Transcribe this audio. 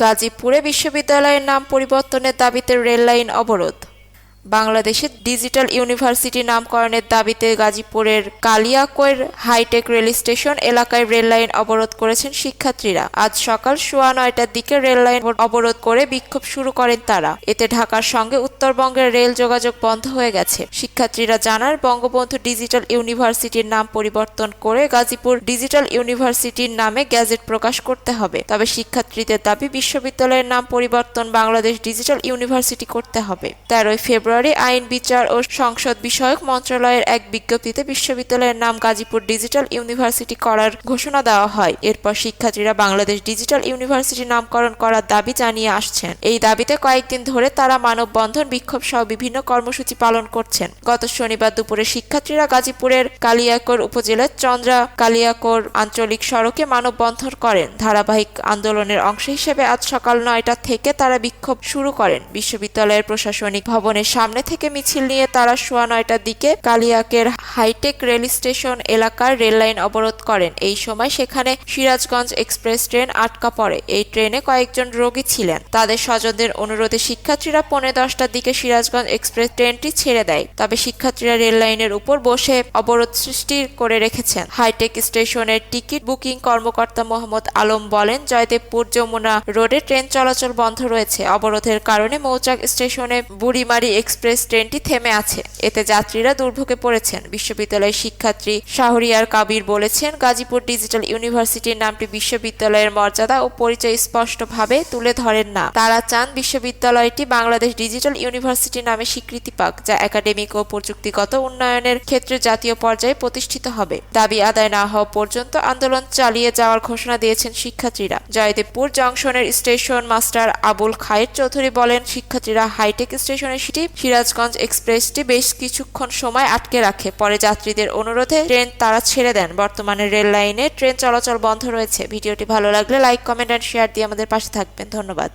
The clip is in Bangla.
গাজীপুরে বিশ্ববিদ্যালয়ের নাম পরিবর্তনের দাবিতে রেললাইন অবরোধ। বাংলাদেশের ডিজিটাল ইউনিভার্সিটি নামকরণের দাবিতে গাজীপুরের কালিয়াকৈর হাইটেক রেল স্টেশন এলাকায় রেল লাইন অবরোধ করেছেন শিক্ষার্থীরা। আজ সকাল সোয়া নয়টার দিকে রেল লাইন অবরোধ করে বিক্ষোভ শুরু করেন তারা। এতে ঢাকার সঙ্গে উত্তরবঙ্গের রেল যোগাযোগ বন্ধ হয়ে গেছে। শিক্ষার্থীরা জানার বঙ্গবন্ধু ডিজিটাল ইউনিভার্সিটির নাম পরিবর্তন করে গাজীপুর ডিজিটাল ইউনিভার্সিটির নামে গ্যাজেট প্রকাশ করতে হবে। তবে শিক্ষার্থীদের দাবি, বিশ্ববিদ্যালয়ের নাম পরিবর্তন বাংলাদেশ ডিজিটাল ইউনিভার্সিটি করতে হবে। তেরোই ফেব্রুয়ারি আইন, বিচার ও সংসদ বিষয়ক মন্ত্রণালয়ের এক বিজ্ঞপ্তিতে বিশ্ববিদ্যালয়ের নাম গাজীপুর ডিজিটাল ইউনিভার্সিটি করার ঘোষণা দেওয়া হয়। এরপর শিক্ষার্থীরা বাংলাদেশ ডিজিটাল ইউনিভার্সিটি নামকরণ করার দাবি জানিয়ে আসছেন। এই দাবিতে কয়েকদিন ধরে তারা মানববন্ধন বিক্ষোভ সহ বিভিন্ন কর্মসূচি পালন করছেন। গত শনিবার দুপুরে শিক্ষার্থীরা গাজীপুরের কালিয়াকোর উপজেলার চন্দ্রা কালিয়াকোর আঞ্চলিক সড়কে মানববন্ধন করেন। ধারাবাহিক আন্দোলনের অংশ হিসেবে আজ সকাল নয়টা থেকে তারা বিক্ষোভ শুরু করেন। বিশ্ববিদ্যালয়ের প্রশাসনিক ভবনের সামনে থেকে মিছিল নিয়ে তারা সোয়া নয়টার দিকে কালিয়াকের হাইটেক রেল স্টেশন এলাকার রেল লাইন অবরোধ করেন। এই সময় সেখানে সিরাজগঞ্জ এক্সপ্রেস ট্রেন আটকা পড়ে। এই ট্রেনে কয়েকজন রোগী ছিলেন। তাদের স্বজনদের অনুরোধে শিক্ষার্থীরা পৌনে দশটার দিকে সিরাজগঞ্জ এক্সপ্রেস ট্রেনটি ছেড়ে দেয়। তবে শিক্ষার্থীরা রেল লাইনের উপর বসে অবরোধ সৃষ্টি করে রেখেছেন। হাইটেক স্টেশনের টিকিট বুকিং কর্মকর্তা মোহাম্মদ আলম বলেন, জয়দেবপুর যমুনা রোডে ট্রেন চলাচল বন্ধ রয়েছে। অবরোধের কারণে মৌচাক স্টেশনে বুড়িমারি এক্সপ্রেস ট্রেনটি থেমে আছে। এতে যাত্রীরা দুর্ভোগে পড়েছেন। বিশ্ববিদ্যালয়ের শিক্ষার্থী শাহরিয়ার কাবির বলেছেন, গাজীপুর ডিজিটাল ইউনিভার্সিটির নামটি বিশ্ববিদ্যালয়ের মর্যাদা ও পরিচয় স্পষ্টভাবে তুলে ধরেন না। তারা চান বিশ্ববিদ্যালয়টি বাংলাদেশ ডিজিটাল ইউনিভার্সিটি নামে স্বীকৃতি পাক, যা একাডেমিক ও প্রযুক্তিগত উন্নয়নের ক্ষেত্রে জাতীয় পর্যায়ে প্রতিষ্ঠিত হবে। দাবি আদায় না হওয়া পর্যন্ত আন্দোলন চালিয়ে যাওয়ার ঘোষণা দিয়েছেন শিক্ষার্থীরা। জয়দেবপুর জংশনের স্টেশন মাস্টার আবুল খায়ের চৌধুরী বলেন, শিক্ষার্থীরা হাইটেক স্টেশনের সিটি সিরাজগঞ্জ এক্সপ্রেসটি বেশ কিছুক্ষণ সময় আটকে রাখে। পরে যাত্রীদের অনুরোধে ট্রেন তারা ছেড়ে দেন। বর্তমানে রেল লাইনে ট্রেন চলাচল বন্ধ রয়েছে। ভিডিওটি ভালো লাগলে লাইক, কমেন্ট অ্যান্ড শেয়ার দিয়ে আমাদের পাশে থাকবেন। ধন্যবাদ।